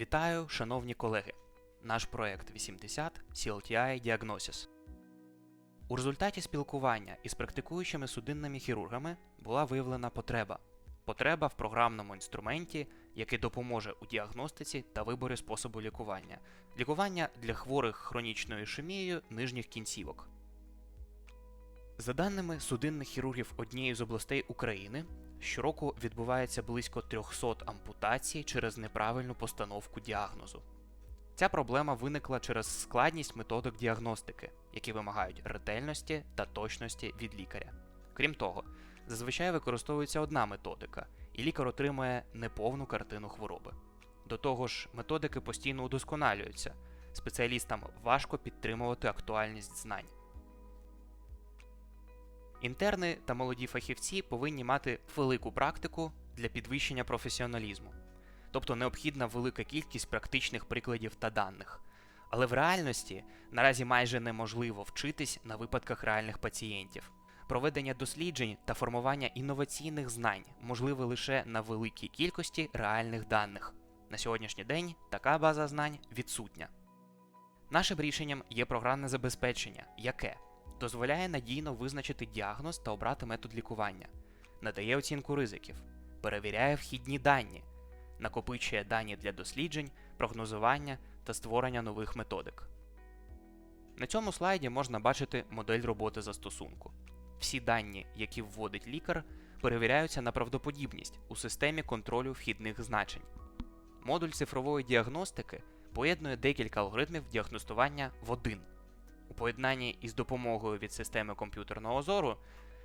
Вітаю, шановні колеги! Наш проект 80 CLTI Diagnosis. У результаті спілкування із практикуючими судинними хірургами була виявлена потреба. Потреба в програмному інструменті, який допоможе у діагностиці та виборі способу лікування. Лікування для хворих хронічною ішемією нижніх кінцівок. За даними судинних хірургів однієї з областей України, щороку відбувається близько 300 ампутацій через неправильну постановку діагнозу. Ця проблема виникла через складність методик діагностики, які вимагають ретельності та точності від лікаря. Крім того, зазвичай використовується одна методика, і лікар отримує неповну картину хвороби. До того ж, методики постійно удосконалюються, спеціалістам важко підтримувати актуальність знань. Інтерни та молоді фахівці повинні мати велику практику для підвищення професіоналізму, тобто необхідна велика кількість практичних прикладів та даних. Але в реальності наразі майже неможливо вчитись на випадках реальних пацієнтів. Проведення досліджень та формування інноваційних знань можливе лише на великій кількості реальних даних. На сьогоднішній день така база знань відсутня. Нашим рішенням є програмне забезпечення, яке дозволяє надійно визначити діагноз та обрати метод лікування, надає оцінку ризиків, перевіряє вхідні дані, накопичує дані для досліджень, прогнозування та створення нових методик. На цьому слайді можна бачити модель роботи застосунку. Всі дані, які вводить лікар, перевіряються на правдоподібність у системі контролю вхідних значень. Модуль цифрової діагностики поєднує декілька алгоритмів діагностування в один. Поєднанні із допомогою від системи комп'ютерного зору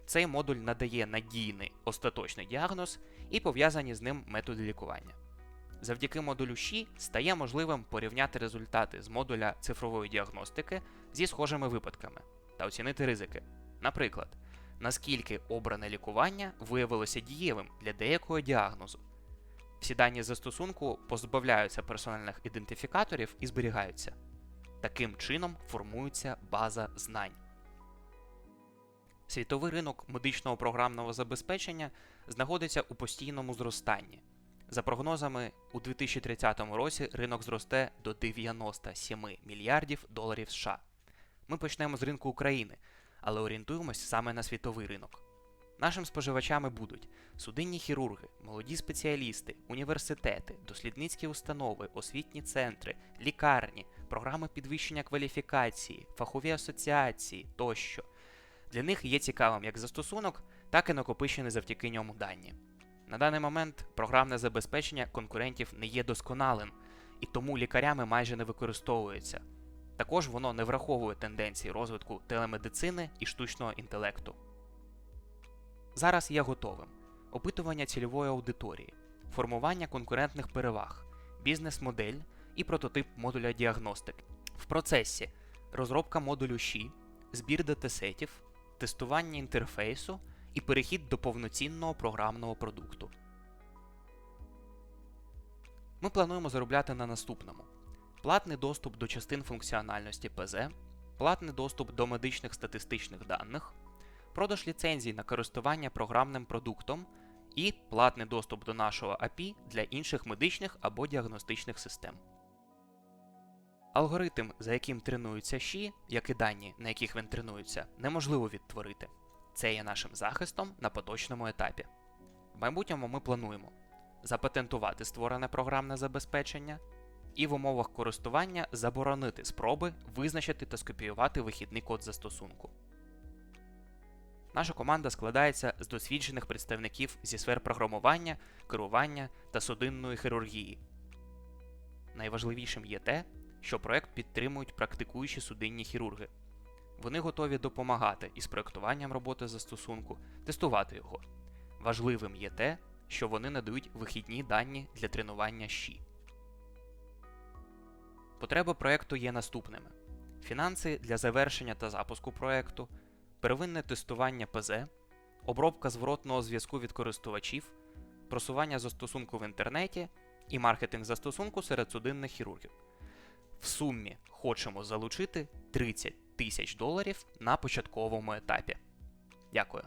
цей модуль надає надійний остаточний діагноз і пов'язані з ним методи лікування. Завдяки модулю ЩІ стає можливим порівняти результати з модуля цифрової діагностики зі схожими випадками та оцінити ризики. Наприклад, наскільки обране лікування виявилося дієвим для деякого діагнозу. Всі дані застосунку позбавляються персональних ідентифікаторів і зберігаються. Таким чином формується база знань. Світовий ринок медичного програмного забезпечення знаходиться у постійному зростанні. За прогнозами, у 2030 році ринок зросте до 97 мільярдів доларів США. Ми почнемо з ринку України, але орієнтуємось саме на світовий ринок. Нашими споживачами будуть судинні хірурги, молоді спеціалісти, університети, дослідницькі установи, освітні центри, лікарні, програми підвищення кваліфікації, фахові асоціації тощо. Для них є цікавим як застосунок, так і накопичені завдяки ньому дані. На даний момент програмне забезпечення конкурентів не є досконалим, і тому лікарями майже не використовується. Також воно не враховує тенденції розвитку телемедицини і штучного інтелекту. Зараз є готовим опитування цільової аудиторії, формування конкурентних переваг, бізнес-модель і прототип модуля діагностики. В процесі розробка модулю ЩІ, збір датасетів, тестування інтерфейсу і перехід до повноцінного програмного продукту. Ми плануємо заробляти на наступному: платний доступ до частин функціональності ПЗ, платний доступ до медичних статистичних даних, продаж ліцензій на користування програмним продуктом і платний доступ до нашого API для інших медичних або діагностичних систем. Алгоритм, за яким тренуються ЩІ, як і дані, на яких він тренується, неможливо відтворити. Це є нашим захистом на поточному етапі. В майбутньому ми плануємо запатентувати створене програмне забезпечення і в умовах користування заборонити спроби визначити та скопіювати вихідний код застосунку. Наша команда складається з досвідчених представників зі сфер програмування, керування та судинної хірургії. Найважливішим є те, що проект підтримують практикуючі судинні хірурги. Вони готові допомагати із проектуванням роботи застосунку, тестувати його. Важливим є те, що вони надають вихідні дані для тренування щі. Потреби проекту є наступними: фінанси для завершення та запуску проекту, первинне тестування ПЗ, обробка зворотного зв'язку від користувачів, просування застосунку в інтернеті і маркетинг застосунку серед судинних хірургів. В сумі хочемо залучити 30 тисяч доларів на початковому етапі. Дякую.